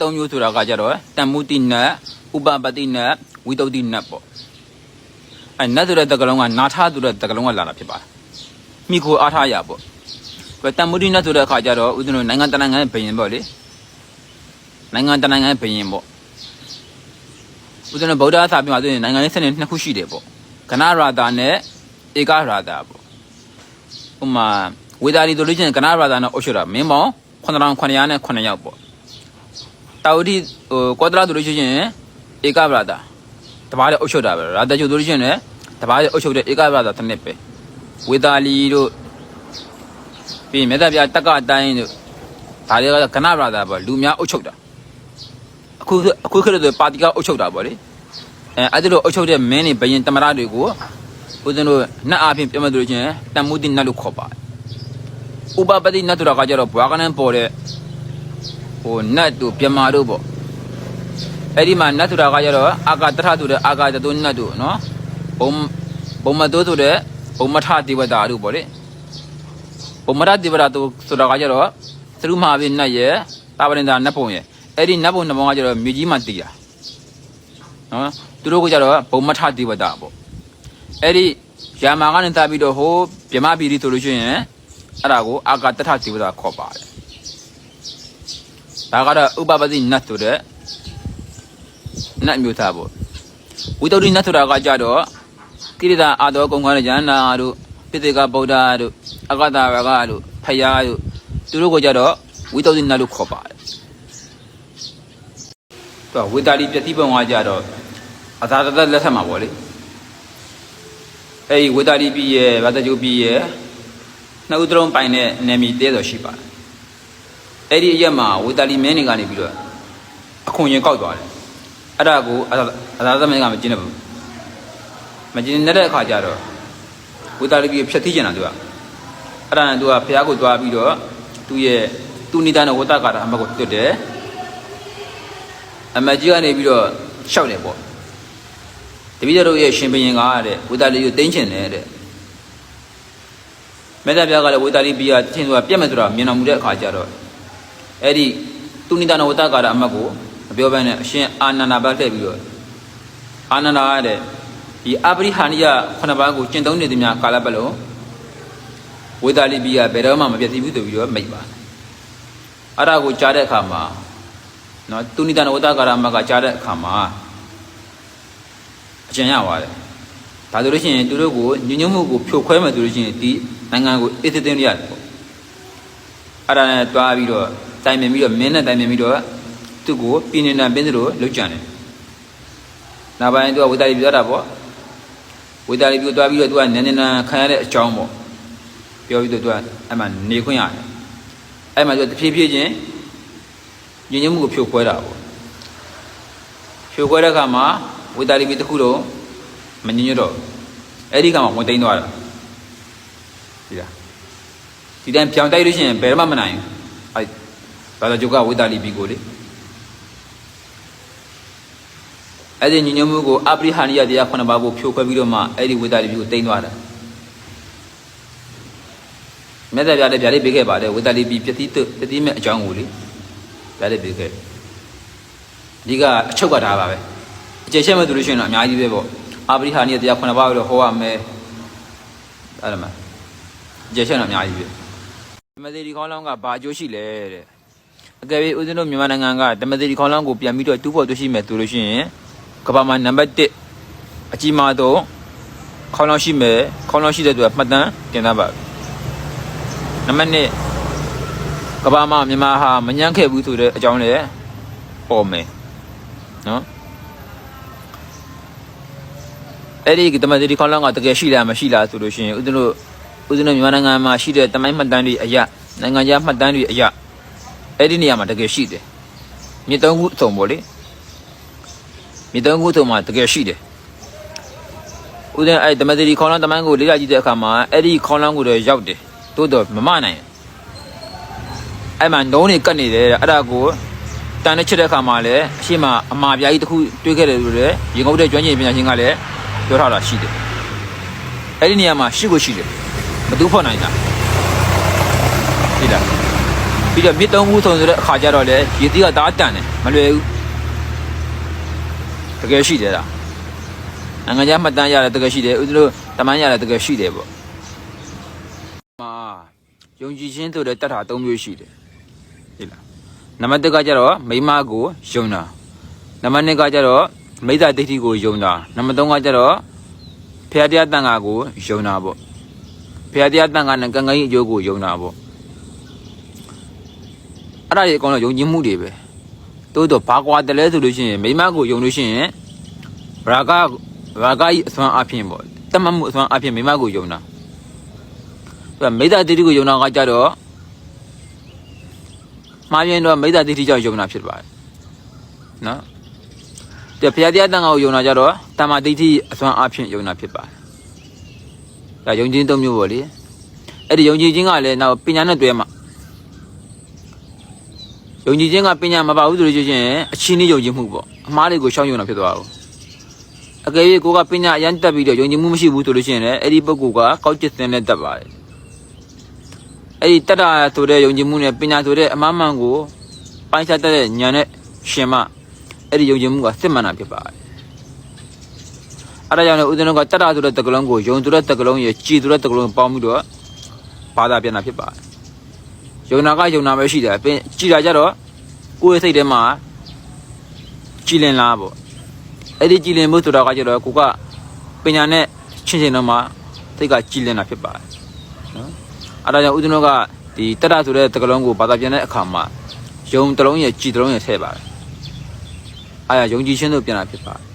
သုံးမျိုးဆိုတာကကြတော့တမ္မုတိနတ်ဥပပတိနတ်ဝိတုဒ္ဓိနတ်ပေါ့အဲနတ်ဆိုတဲ့တက္ကလုံးကနာထဆိုတဲ့တက္ကလုံးကလာတာဖြစ်ပါတယ်မိခိုအားထားရပေါ့ဘယ်တမ္မုတိနတ်ဆိုတဲ့အခါကျတော့ဦးဇင်းတို့နိုင်ငံတနိုင်ငံဘယင်ပေါ့လေနိုင်ငံတနိုင်ငံဘယင်ပေါ့ဦးဇင်းတို့ဗုဒ္ဓသာပြမှာဆိုရင်နိုင်ငံရေးစနစ်နှစ်ခုရှိတယ်ပေါ့ကဏရာတာနဲ့ဧကရာတာပေါ့ဥပမာဝေဒာလီဆိုလို့ချင်းကဏရာတာနဲ့အုပ်ချုပ်တာမင်းပေါင်း9900နဲ့9ယောက်ပေါ့ တာဝတိဟိုကောသလဆိုလို့ရှိရင်ဧကဗလာတာတပားတဲ့အုပ်ချုပ်တာပဲရာတချုပ်ဆိုလို့ရှိရင်လည်းတပားတဲ့အုပ်ချုပ်တဲ့ဧကဗလာတာတစ်နှစ်ပဲဝေတာလီတို့ပြီးရင်မေတ္တာပြတက္ကတိုင်းတို့ဒါတွေကကဏဗလာတာပေါ့လူများအုပ်ချုပ်တာအခုအခုခေတ်ဆိုပါတီကအုပ်ချုပ်တာပေါ့လေအဲအဲ့ဒီလိုအုပ်ချုပ်တဲ့မင်းတွေဘယင်တမရတွေကိုဦးဇင်းတို့နတ်အားဖြင့်ပြောမှဆိုလို့ရှိရင်တမ္မုတိနတ်လို့ခေါ်ပါတယ်ဥပပတိနတ်တို့ကကြတော့ဘွားကနန်းပေါ်တဲ့ ဟိုနတ်တို့ပြမာတို့ပေါ့အဲ့ဒီမှာနတ်ဆိုတာကကြတော့အာကာတထဆိုတဲ့အာကာတတုနတ်တို့နော်ဘုံဘုံမတိုးဆိုတဲ့ဘုံမထဒေဝတာတို့ပေါ့လေဘုံမထဒေဝတာတို့ဆိုတာကကြတော့သရုမဟာဘိနတ်ရဲ့တာဝရင်တာနတ်ဘုံရဲ့အဲ့ဒီနတ်ဘုံနှစ်ဘုံကကြတော့မြေကြီးမှာတည်တာနော်သူတို့ကကြတော့ဘုံမထဒေဝတာပေါ့အဲ့ဒီယာမာကနေတာပြီးတော့ဟိုဗြဟ္မပီရီဆိုလို့ရှိရင်အဲ့ဒါကိုအာကာတထဒေဝတာခေါ်ပါတယ် ဒါကတော့ဥပပတိနတ်ဆိုတဲ့နတ်မျိုးသားပေါ့ဝိတ္တုနတ်ဆိုတာကကြတော့ကိရိတာအာတော်ကုံကားတဲ့ဉာဏနာတို့ပိသေကဗုဒ္ဓတို့အကတဝကတို့ဖယားတို့သူတို့ကိုကြတော့ဝိတ္တုနတ်လို့ခေါ်ပါတယ်တော့ဝိတာလီပฏิပုံကကြတော့အသာတသက်လက်ထက်မှာပေါ့လေအဲဒီဝိတာလီပြည်ရဲ့ဗတ္တကျုပြည်ရဲ့နှစ်ဦးသလုံးပိုင်တဲ့နေမီတဲတော်ရှိပါတယ် အဲ့ဒီအရက်မှာဝေတာလီမင်းတွေကနေပြီးတော့အခွန်ရင်ကောက်သွားတယ်အဲ့ဒါကိုအသာအသာသမင်းကမကျင်းဘူးမကျင်းတဲ့အခါကျတော့ဝေတာလီကြီးဖြတ်သိကျင်တာသူကအဲ့ဒါနဲ့သူကဖះကိုသွားပြီးတော့သူ့ရဲ့သူနိဒာနဲ့ဝတ္တကာတာအမတ်ကိုတွတ်တယ်အမတ်ကြီးကနေပြီးတော့ရှောက်တယ်ပေါ့တပည့်တော်ရဲ့ရှင်ဘရင်ကတဲ့ဝေတာလီကိုတင်းချင်တယ်တဲ့မေတ္တာပြကလည်းဝေတာလီပြီးရချင်းဆိုတာပြက်မယ်ဆိုတာမြင်တော်မူတဲ့အခါကျတော့ အဲ့ဒီသူနိဒနာဝတ္တကာရအမတ်ကိုမပြောဘဲနဲ့အရှင်အာနန္ဒဘတ်လှည့်ပြီးတော့အာနန္ဒာတဲ့ဒီအပရိဟာနိယခုနှစ်ပါးကိုကျင့်သုံးနေသည်များကာလပတ်လုံးဝေဒာလိပိယဘယ်တော့မှမပြည့်စည်ဘူးဆိုပြီးတော့မိတ်ပါအဲ့ဒါကိုကြားတဲ့အခါမှာနော်သူနိဒနာဝတ္တကာရအမတ်ကကြားတဲ့အခါမှာအကျဉ်းရပါတယ်ဒါဆိုလို့ရှိရင်သူတို့ကိုညညမှုကိုဖြိုခွဲမယ်ဆိုလို့ရှိရင်ဒီနိုင်ငံကိုအစ်သိသိရရတယ်ပေါ့အဲ့ဒါနဲ့တွားပြီးတော့ တိုင်ပင်ပြီးတော့မင်းနဲ့တိုင်ပင်ပြီးတော့သူ့ကိုပြည်နေတာပင်းစလို့လှုပ်ကြတယ်။နောက်ပိုင်းသူကဝေတာလီပြောတာပေါ့ဝေတာလီပြောတွားပြီးတော့သူကနည်းနည်းနာခံရတဲ့အကြောင်းပေါ့ပြောပြီးတော့သူကအဲ့မှာနေခွင့်ရတယ်။အဲ့မှာသူကတဖြည်းဖြည်းချင်းညဉ့်ညံ့မှုကိုဖြိုခွဲတာပေါ့ဖြိုခွဲတဲ့အခါမှာဝေတာလီပြီးတစ်ခုတော့မညဉ့်ညွတ်တော့ဘူးအဲ့ဒီကမှဝင်သိမ်းသွားတာဒီလားဒီတိုင်းပြောင်းတိုက်လို့ရှိရင်ဘယ်မှမနိုင်ဘူးအဲ ဘာသာကျုပ်ကဝိတာလီပီကိုလေအဲ့ဒီညညမှုကိုအပရိဟာနိယတရားခုနှစ်ပါးကိုဖြိုခွဲပြီးတော့မှအဲ့ဒီဝိတာလီပီကိုတင်သွားတာမြတ်စွာဘုရားလည်းဗျာလေးပေးခဲ့ပါတယ်ဝိတာလီပီပတိတုပတိမဲ့အကြောင်းကိုလေဗျာလေးပေးခဲ့အဓိကအချုပ်ကထားပါပဲအကျေချက်မဲ့သူလို့ရှိရင်တော့အများကြီးပဲပေါ့အပရိဟာနိယတရားခုနှစ်ပါးကိုတော့ဟောရမယ်အဲ့ဒါမှအကျေချက်တော့အများကြီးပဲဓမ္မသေးဒီခေါင်းလောင်းကဘာအကျိုးရှိလဲတဲ့ အကယ်၍ဦးဇင်းတို့မြန်မာနိုင်ငံကဓမ္မသေးဒီခေါင်းလောင်းကိုပြန်ပြီးတော့တူးဖို့တွေ့ရှိမယ်ဆိုလို့ရှိရင်ကမ္ဘာမှာနံပါတ်1အကြီးမားဆုံးခေါင်းလောင်းရှိမယ်ခေါင်းလောင်းရှိတဲ့သူကမှတ်တမ်းတင်သားပါနံပါတ်2ကမ္ဘာမှာမြန်မာဟာမညံ့ခဲ့ဘူးဆိုတဲ့အကြောင်းလည်းပေါ်မယ်နော်အဲ့ဒီဓမ္မသေးဒီခေါင်းလောင်းကတကယ်ရှိလားမရှိလားဆိုလို့ရှိရင်ဦးဇင်းတို့ဦးဇင်းတို့မြန်မာနိုင်ငံမှာရှိတဲ့တမိုင်းမှတ်တမ်းတွေအရာနိုင်ငံခြားမှတ်တမ်းတွေအရာ အဲ့ဒီနေရာမှာတကယ်ရှိတယ်မြေတုံးခုအထုံပေါ့လေမြေတုံးခုအထုံမှာတကယ်ရှိတယ်ဦးဇင်းအဲ့ဓမ္မသတိခေါင်းလောင်းတမိုင်းကိုလေ့လာကြည့်တဲ့အခါမှာအဲ့ဒီခေါင်းလောင်းကိုတော့ရောက်တယ်တိုးတော့မမနိုင်အဲ့မှာနှုံးတွေကတ်နေတယ်အဲ့ဒါကိုတန်နဲ့ချစ်တဲ့အခါမှာလည်းအရှိမအမှားပြားကြီးတစ်ခုတွေးခဲ့တယ်လို့လည်းရေငုပ်တဲ့ကျွမ်းကျင်ပညာရှင်ကလည်းပြောထားတာရှိတယ်အဲ့ဒီနေရာမှာရှိကိုရှိတယ်ဘယ်သူဖော်နိုင်တာဒီလား ပြီးတော့မြစ်သုံးဘူးထုံဆိုတဲ့အခါကျတော့လေရေသီးကဒါတန်တယ်မလွယ်ဘူးတကယ်ရှိတယ်လားနိုင်ငံခြားမှတ်တမ်းရတယ်တကယ်ရှိတယ်ဦးဇင်းတို့တမန်ရတယ်တကယ်ရှိတယ်ပေါ့မာယုံကြည်ခြင်းဆိုတဲ့တတ်တာ၃မျိုးရှိတယ်ဟဲ့လားနံပါတ်၁ကကျတော့မိမကိုယုံတာနံပါတ်2ကကျတော့မိစ္ဆာဒိဋ္ဌိကိုယုံတာနံပါတ်3ကကျတော့ဖရာတရားတန်ခါကိုယုံတာပေါ့ဖရာတရားတန်ခါနဲ့ကံကံကြီးအကျိုးကိုယုံတာပေါ့ အဲ့ဒါတွေအကောင်တော့ယုံကြည်မှုတွေပဲတိုးတော့ဘာကွာတယ်လဲဆိုလို့ရှိရင်မိမကိုယုံလို့ရှိရင်ရာဂရာဂကြီးအစွမ်းအဖြစ်ပေါ့တတ်မှတ်မှုအစွမ်းအဖြစ်မိမကိုယုံတာသူကမိစ္ဆာဒိဋ္ဌိကိုယုံတာကကြတော့မှားရင်တော့မိစ္ဆာဒိဋ္ဌိကြောင့်ယုံတာဖြစ်ပါတယ်နော်ဒီဖရာတရားတန်ခါကိုယုံတာကြတော့တမ္မာဒိဋ္ဌိအစွမ်းအဖြစ်ယုံတာဖြစ်ပါတယ်ဒါယုံကြည်သုံးမျိုးပေါ့လေအဲ့ဒီယုံကြည်ခြင်းကလည်းနောက်ပညာနဲ့တွဲမှာ ယုံကြည်ခြင်းကပညာမပါဘူးဆိုလို့ရှိရင်အချင်းလေးယုံကြည်မှုပေါ့အမှားတွေကိုရှောင်ယုံတာဖြစ်သွားဘူးအကယ်၍ကိုကပညာအရန်တက်ပြီးတော့ယုံကြည်မှုမရှိဘူးဆိုလို့ရှိရင်လည်းအဲ့ဒီပုဂ္ဂိုလ်ကကောက်ကျစ်စင်နဲ့တက်ပါတယ်အဲ့ဒီတက်တာဆိုတဲ့ယုံကြည်မှုနဲ့ပညာဆိုတဲ့အမှားမှန်ကိုပိုင်းခြားတတ်တဲ့ဉာဏ်နဲ့ရှင်မအဲ့ဒီယုံကြည်မှုကစစ်မှန်တာဖြစ်ပါတယ်အဲ့ဒါကြောင့်လည်းဦးဇင်းတို့ကတက်တာဆိုတဲ့တက္ကလုံးကိုယုံဆိုတဲ့တက္ကလုံးရဲ့ကြည်ဆိုတဲ့တက္ကလုံးပေါင်းပြီးတော့ဘာသာပြန်တာဖြစ်ပါတယ် ယုံနာကယုံနာပဲရှိတယ်ပင်ကြည်တာကြတော့ကိုယ့်ရဲ့စိတ်ထဲမှာကြည်လင်လားပေါ့အဲ့ဒီကြည်လင်မှုဆိုတာကကြတော့ကိုကပညာနဲ့ချင်းချင်းတော့မှစိတ်ကကြည်လင်တာဖြစ်ပါတယ်နော်အဲ့ဒါကြောင့်ဦးဇင်းတို့ကဒီတက်တာဆိုတဲ့တက္ကလုံးကိုဘာသာပြန်တဲ့အခါမှာယုံတစ်လုံးရဲ့ကြည်တစ်လုံးရဲ့ထည့်ပါတယ်အားရယုံကြည်ခြင်းတို့ပြန်တာဖြစ်ပါတယ်